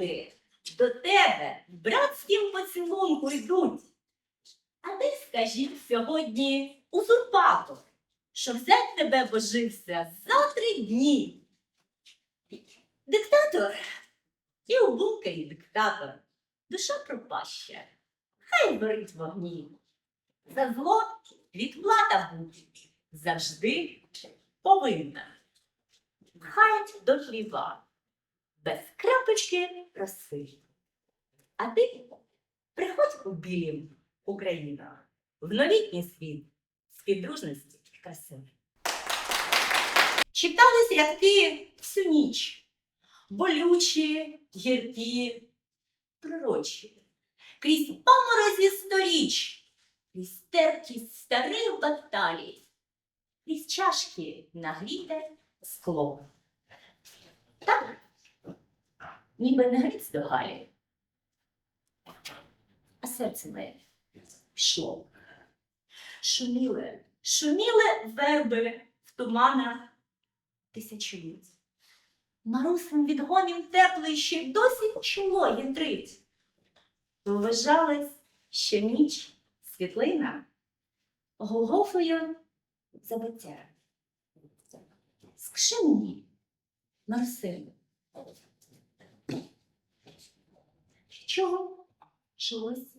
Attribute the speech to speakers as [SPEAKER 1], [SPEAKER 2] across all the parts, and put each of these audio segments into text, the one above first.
[SPEAKER 1] люди до тебе в братськім поцілунку йдуть. А ти скажіть сьогодні узурпатор, що взять тебе божився за три дні. Диктатор і убункає диктатор, душа пропаща, хай горить вогні. За зло відплата буде завжди повинна. Хай до хліба, без крапочки роси. А ти приходь у білім Україна, в новітній світ співдружності і краси. Читались рядки всю ніч, болючі, гіркі, пророчі, крізь поморозі сторіч, крізь теркість старих баталій, крізь чашки нагріте скло. Так, ніби не гриць до Галі, а серце моє пішло. Шуміли, шуміли верби в туманах тисячоліть. Марусин відгомін теплий ще й досі чоло ядрить. Вважалась, що ніч світлина Голгофою забиття. Скажи мені, Марусин, чого жилось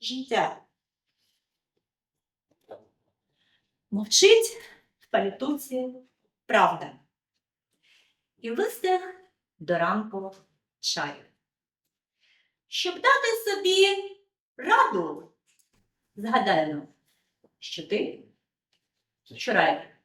[SPEAKER 1] життя? Мовчить в палітуці правда. І вистиг до ранку чаю. Щоб дати собі раду, згадаємо, що ти вчора.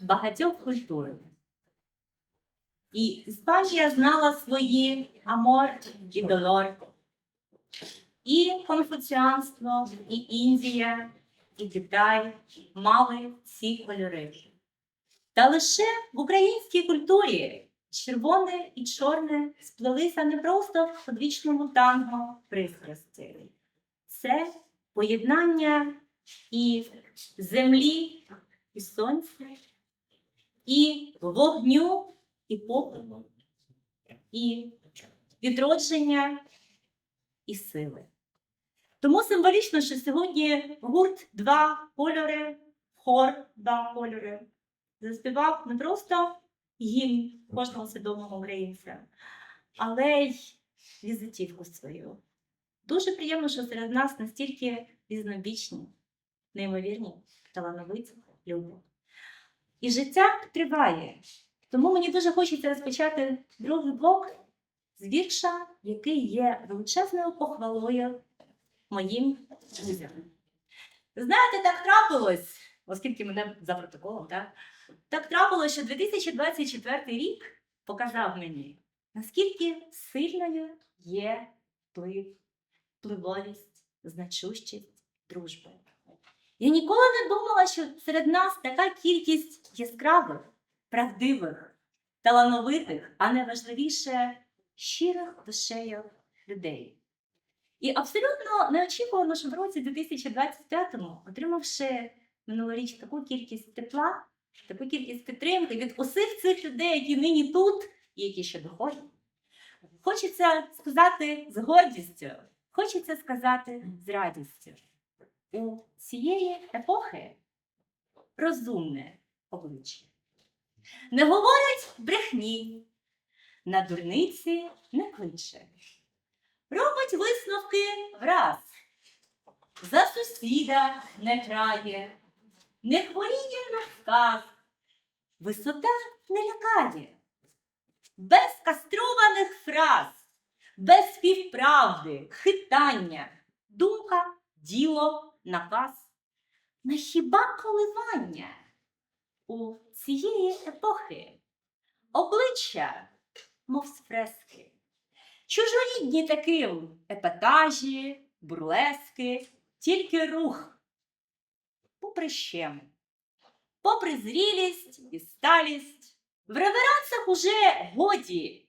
[SPEAKER 1] Багатьох культур. І Іспанія знала свої амор і долор, і конфуціанство, і Індія, і Китай мали ці кольори. Та лише в українській культурі червоне і чорне сплелися не просто в одвічному танго пристрасті. Це поєднання і землі, і сонця, і вогню, і попелу, і відродження, і сили. Тому символічно, що сьогодні гурт два кольори, хор два кольори, заспівав не просто гімн кожного свідомого українця, але й візитівку свою. Дуже приємно, що серед нас настільки різнобічні, неймовірні, талановиті люди. І життя триває. Тому мені дуже хочеться розпочати другий блок з вірша, який є величезною похвалою моїм друзям. Знаєте, так трапилось, оскільки мене за протоколом, так? так трапилось, що 2024 рік показав мені, наскільки сильною є вплив, впливовість, значущість дружби. Я ніколи не думала, що серед нас така кількість яскравих, правдивих, талановитих, а найважливіше щирих душею людей. І абсолютно неочікувано, що в році 2025-му, отримавши минулоріч таку кількість тепла, таку кількість підтримки від усіх цих людей, які нині тут і які ще доходять, хочеться сказати з гордістю, хочеться сказати з радістю. У цієї епохи розумне обличчя. Не говорять брехні, на дурниці не кличе. Робить висновки враз. За сусіда не грає, не хворіє на сказ. Висота не лякає. Без кастрованих фраз, без співправди, хитання, думка, діло, наказ. На хіба коливання у цієї епохи обличчя, мов з фрески, чужорідні таким епатажі, бурлески, тільки рух, попри щем, попри зрілість і сталість, в реверансах уже годі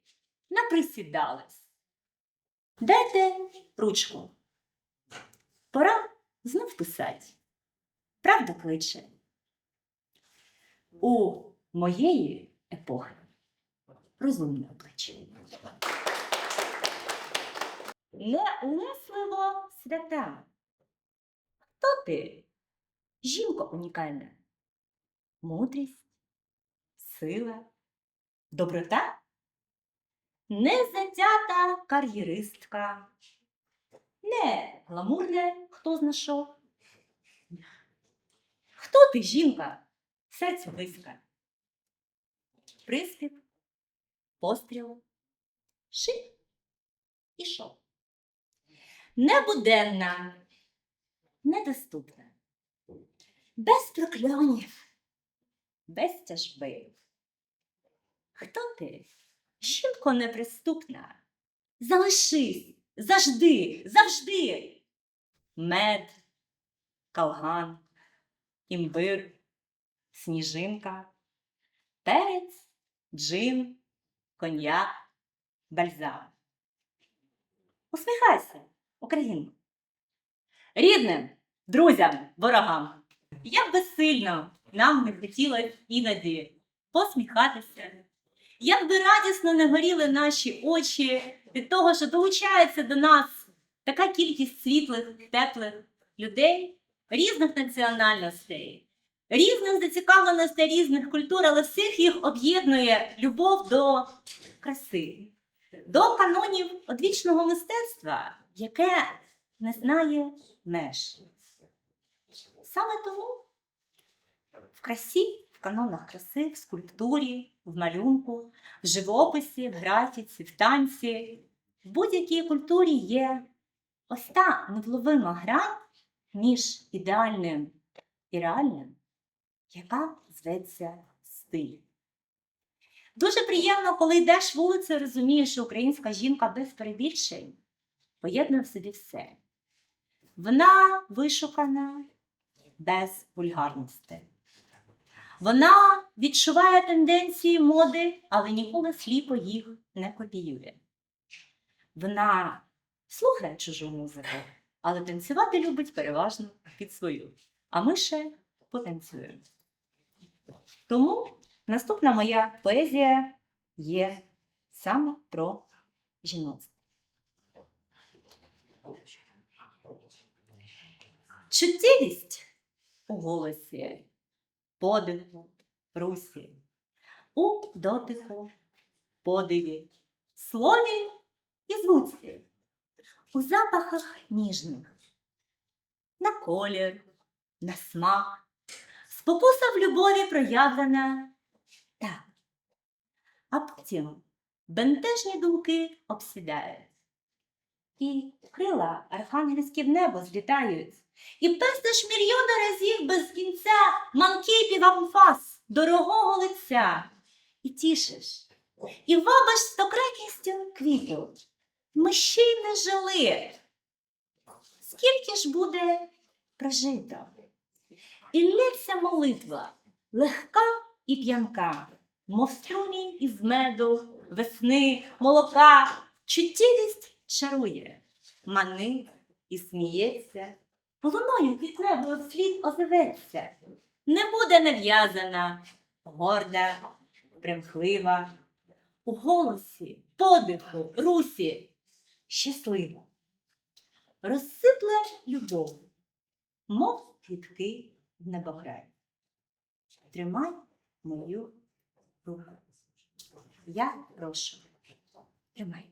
[SPEAKER 1] наприсідались. Дайте ручку. Пора знов писать. Правда кличе. У моєї епохи розумне обличчя. Неулесливо свята. Хто ти? Жінка унікальна. Мудрість, сила, доброта? Незатята кар'єристка. Не гламурне, хто зна що. Хто ти, жінка? Серцю близька. Приспів, постріл, шик і шов. Небуденна, недоступна, без прокльонів, без тяжби. Хто ти? Жінко неприступна. Залишись завжди, завжди. Мед, калган, імбир, сніжинка, перець, джин, коньяк, бальзам. Усміхайся, Українко. Рідним, друзям, ворогам. Як би сильно нам не хотілося іноді посміхатися, як би радісно не горіли наші очі від того, що долучається до нас така кількість світлих, теплих людей різних національностей, різних зацікавленостей, різних культур, але всіх їх об'єднує любов до краси, до канонів одвічного мистецтва, яке не знає меж. Саме тому в красі, в канонах краси, в скульптурі, в малюнку, в живописі, в графіці, в танці, в будь-якій культурі є ось та невловима грань між ідеальним і реальним, яка зветься стиль. Дуже приємно, коли йдеш вулицею, розумієш, що українська жінка без перебільшень поєднує в собі все. Вона вишукана без вульгарності. Вона відчуває тенденції моди, але ніколи сліпо їх не копіює. Вона слухає чужу музику, але танцювати любить переважно під свою. А ми ще потанцюємо. Тому наступна моя поезія є саме про жіноцтво. Чуттєвість у голосі, подиху, русі, у дотику, подиві, слові і звуці, у запахах ніжних, на колір, на смак, спокуса в любові проявлена так. А потім бентежні думки обсідають. І крила архангельські в небо злітають, і пестиш мільйони разів без кінця манкіпів амфас дорогого лиця, і тішиш, і вабиш стократністю квіту. Ми ще й не жили. Скільки ж буде прожито? І лється молитва, легка і п'янка, мов струні із меду, весни, молока, чуттєвість чарує, манить і сміється, луною під небо вслід озиветься, не буде нав'язана, горда, примхлива, у голосі, подиху, русі, щаслива, розсипле любов, мов квітки в небограй. Тримай мою руку. Я прошу. Тримай.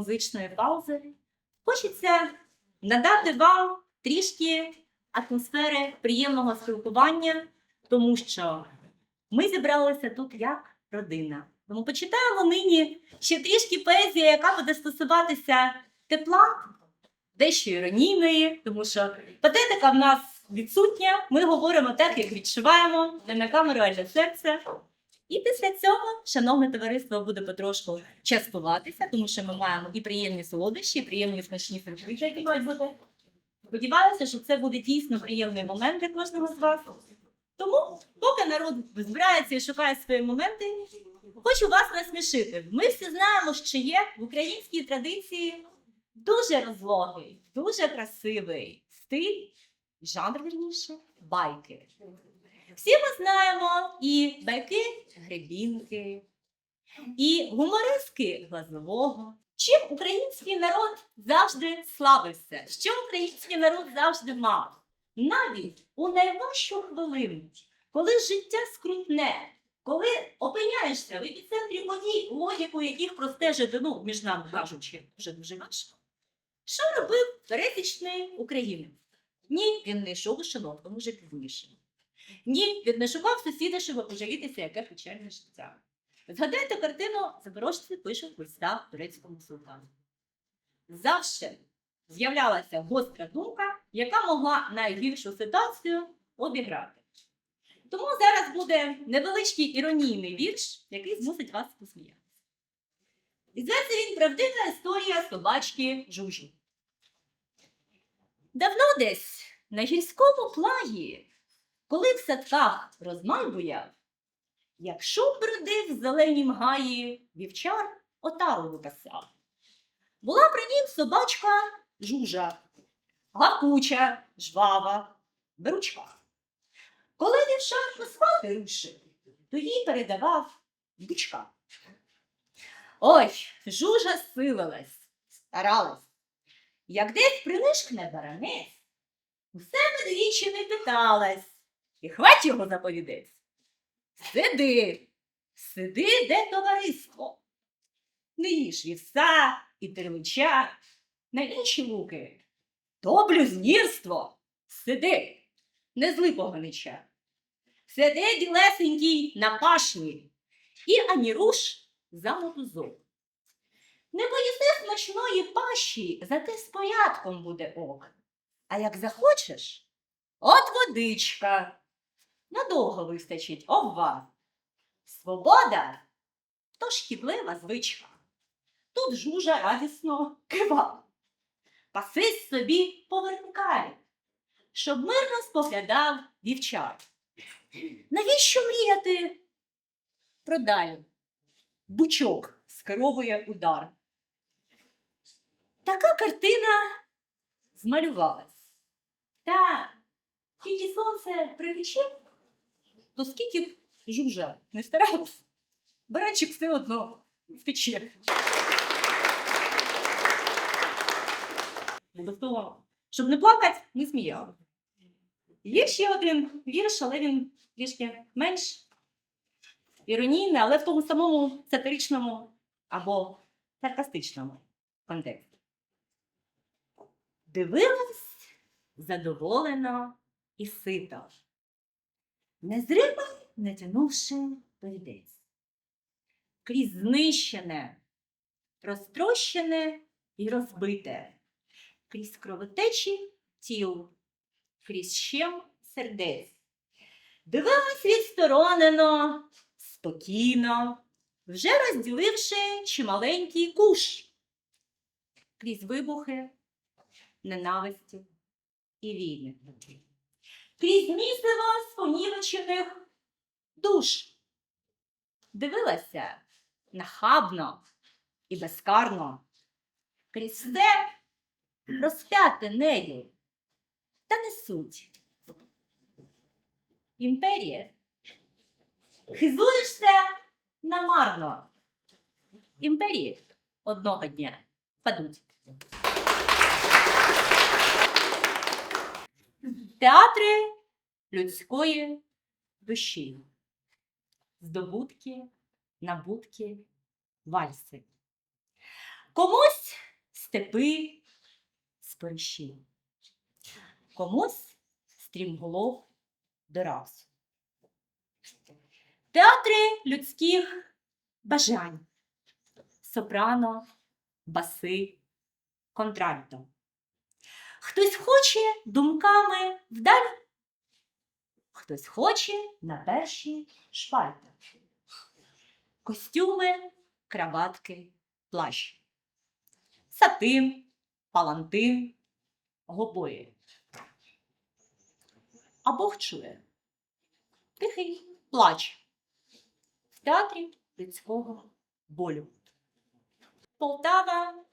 [SPEAKER 1] Музичної паузи хочеться надати вам трішки атмосфери приємного спілкування, тому що ми зібралися тут як родина. Тому почитаємо нині ще трішки поезії, яка буде стосуватися тепла, дещо іронійної, тому що патетика в нас відсутня. Ми говоримо так, як відчуваємо, не на камеру, а для серця. І після цього, шановне товариство, буде потрошку частуватися, тому що ми маємо і приємні солодощі, і приємні смачні сюрпризи. Сподіваюся, що це буде дійсно приємний момент для кожного з вас. Тому, поки народ збирається і шукає свої моменти, хочу вас насмішити. Ми всі знаємо, що є в українській традиції дуже розлогий, дуже красивий стиль, жанр вірніше, байки. Всі ми знаємо і байки гребінки, і гуморески глазового. Чим український народ завжди славився? Що український народ завжди мав? Навіть у найважчу хвилину, коли життя скрутне, коли опиняєшся в епіцентрі подій, логіку яких простежити, ну, між нами кажучи, вже дуже важко. Що робив пересічний українець? Ні, він не йшов у шелот, вже пізніше. Ні, він не шукав сусіда, щоб пожалітися, яке печальне життя. Згадайте картину Запорожці пишуть листа турецькому султану. Завжди з'являлася гостра думка, яка могла найгіршу ситуацію обіграти. Тому зараз буде невеличкий іронійний вірш, який змусить вас посміятися. І зветься він правдива історія собачки Жужі. Давно десь на гірському плагі коли в садках розмай буяв, як шум бродив в зеленім гаї, вівчар отару випасав. Була при нім собачка жужа, гакуча, жвава, беручка. Коли вівчар спати рушив, то їй передавав бичка. Ой, жужа силилась, старалась, як десь принишкне баранець, у себе двічі не питалась, і хвать його заповідець. Сиди, сиди, де товариство. Не їж вівса і терлича, на інші луки. То блюзнірство. Сиди, не зли поганича. Сиди, ділесенький, на пашні, і ані руш за мотузок. Не поїси смачної паші, зате з порядком буде ок. А як захочеш, от водичка. Надовго вистачить ова. Свобода то шкідлива звичка. Тут жужа радісно кива. Пасись собі повернкай, щоб мирно споглядав вівчар. Навіщо мріяти? Продай. Бучок скеровує удар. Така картина змалювалась. Та тільки сонце припече, то скільки б жужа не старалась, баранчик все одно втече. Того, щоб не плакати, не сміяли. Є ще один вірш, але він трішки менш іронійний, але в тому самому сатиричному або саркастичному контексті. Дивилась задоволено і сито, незримо натягнувши повідець. Крізь знищене, розтрощене і розбите, крізь кровотечі тіл, крізь щем сердець. Дивилась відсторонено, спокійно, вже розділивши чималенький куш крізь вибухи, ненависті і війни. Крізь місиво спонівечених душ. Дивилася нахабно і безкарно, крізь все розп'яте нею, та не суть. Імперія. Хизуєшся намарно. Імперії одного дня падуть. Театри людської душі. Здобутки, набутки, вальси. Комусь степи спориші, комусь стрімголов до разу. Театри людських бажань. Сопрано, баси, контральто. Хтось хоче думками вдаль, хтось хоче на перші шпальти. Костюми, краватки, плащ. Сатин, палантин, гобої. А Бог чує. Тихий плач в театрі людського болю. Полтава,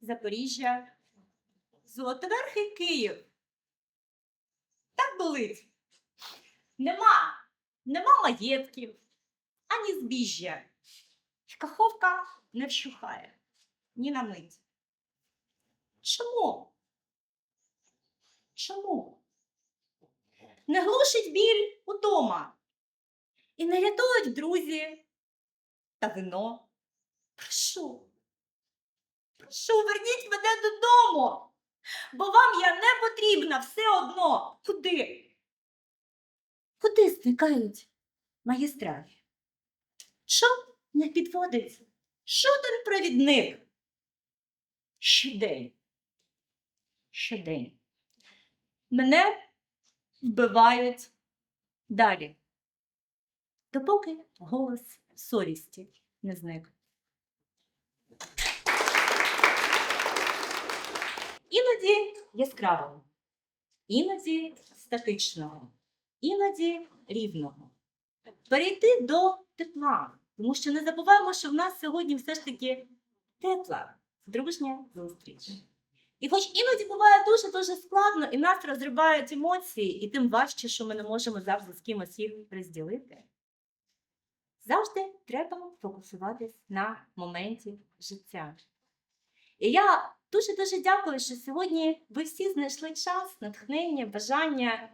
[SPEAKER 1] Запоріжжя, Золотоверхий Київ. Так болить. Нема, нема маєтків, ані збіжжя. Каховка не вщухає ні на мить. Чому? Чому? Не глушить біль удома. І не рятують друзі та вино. Прошу, прошу, верніть мене додому, бо вам я не потрібна все одно. Куди? Куди зникають магістралі? Що не підводить? Жоден провідник. Щодень. Щодень. Мене вбивають далі. Допоки голос совісті не зник. Іноді яскравого, іноді статичного, іноді рівного. Перейти до тепла, тому що не забуваємо, що в нас сьогодні все ж таки тепла, дружня зустріч. І хоч іноді буває дуже-дуже складно, і нас розривають емоції, і тим важче, що ми не можемо завжди з кимось їх розділити. Завжди треба фокусуватись на моменті життя. І я дуже-дуже дякую, що сьогодні ви всі знайшли час, натхнення, бажання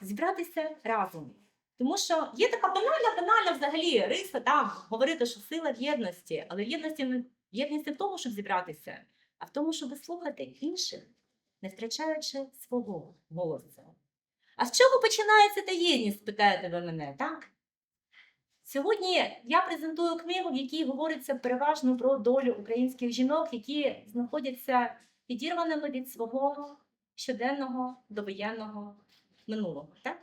[SPEAKER 1] зібратися разом. Тому що є така банальна, банальна взагалі риса там говорити, що сила в єдності, але в єдності не єдність не в тому, щоб зібратися, а в тому, щоб слухати інших, не втрачаючи свого голосу. А з чого починається та єдність, питаєте ви мене, так? Сьогодні я презентую книгу, в якій говориться переважно про долю українських жінок, які знаходяться підірваними від свого щоденного довоєнного минулого. Так?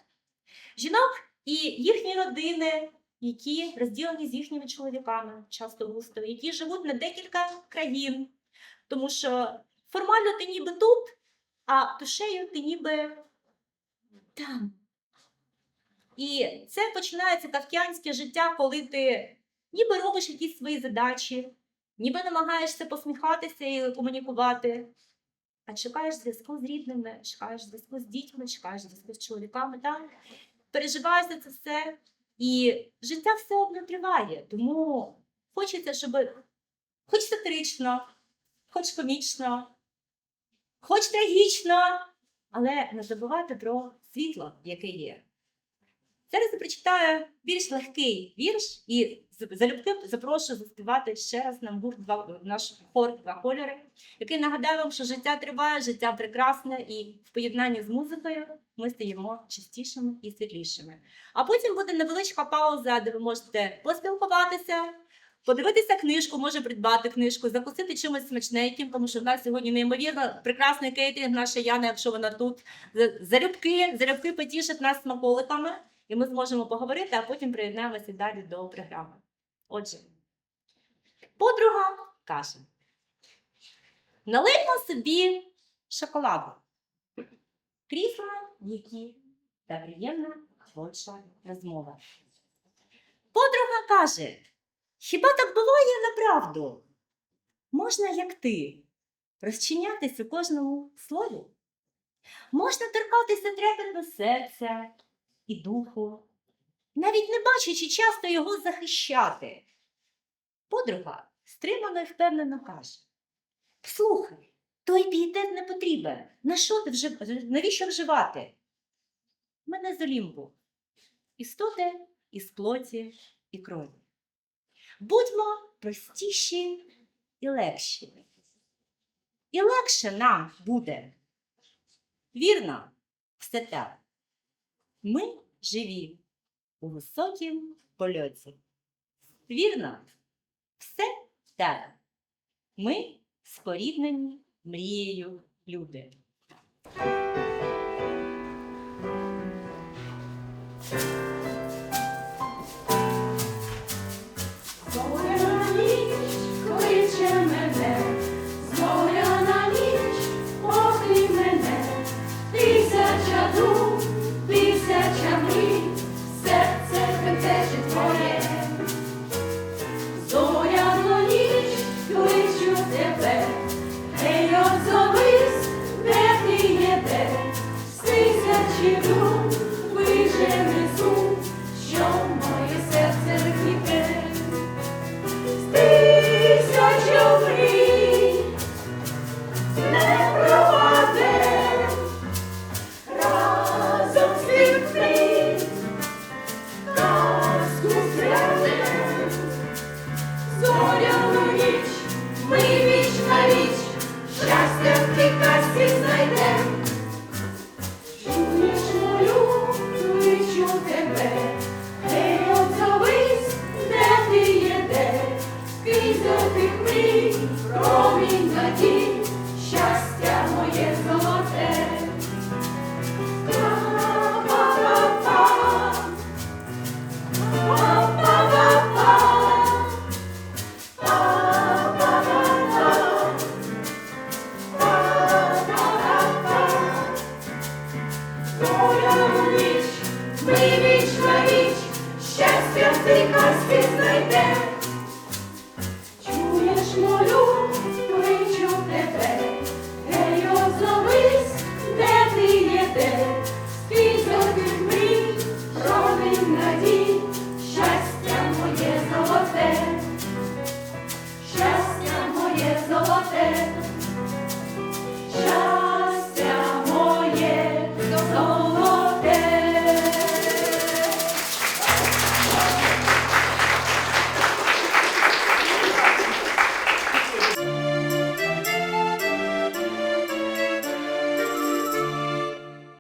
[SPEAKER 1] Жінок і їхні родини, які розділені з їхніми чоловіками, часто густо, які живуть на декілька країн, тому що формально ти ніби тут, а душею ти ніби там. І це починається кавкянське життя, коли ти ніби робиш якісь свої задачі, ніби намагаєшся посміхатися і комунікувати, а чекаєш зв'язку з рідними, чекаєш зв'язку з дітьми, чекаєш зв'язку з чоловіками, переживаєш за це все, і життя все одно триває. Тому хочеться, щоб хоч сатирично, хоч комічно, хоч трагічно, але не забувати про світло, яке є. Зараз я прочитаю більш легкий вірш і залюбки запрошую заспівати ще раз нам гурт два, наш хор два кольори, який нагадає вам, що життя триває, життя прекрасне, і в поєднанні з музикою ми стаємо чистішими і світлішими. А потім буде невеличка пауза, де ви можете поспілкуватися, подивитися книжку, може придбати книжку, закусити чимось смачненьким, тому що в нас сьогодні неймовірно прекрасний кейтеринг, наша Яна, якщо вона тут. За- Залюбки, залюбки потішить нас смаколиками, і ми зможемо поговорити, а потім приєднаємося далі до програми. Отже, подруга каже: налиймо собі шоколаду, крісла, які та приємна творча розмова. Подруга каже: Хіба так буває направду? Можна, як ти, розчинятись у кожному слові? Можна торкатися трепетно серця і духу, навіть не бачачи часто його захищати. Подруга стримано і впевнено каже: Слухай, той пієтет не потрібен. На що ти вжив... Навіщо вживати? Мене з олімбу. Істоти із плоті і крові. Будьмо простіші
[SPEAKER 2] і легші. І легше нам буде. Вірно, все так. Ми живі у високім польоті. Вірно, все так. Ми споріднені мрією люди.
[SPEAKER 1] Thank you.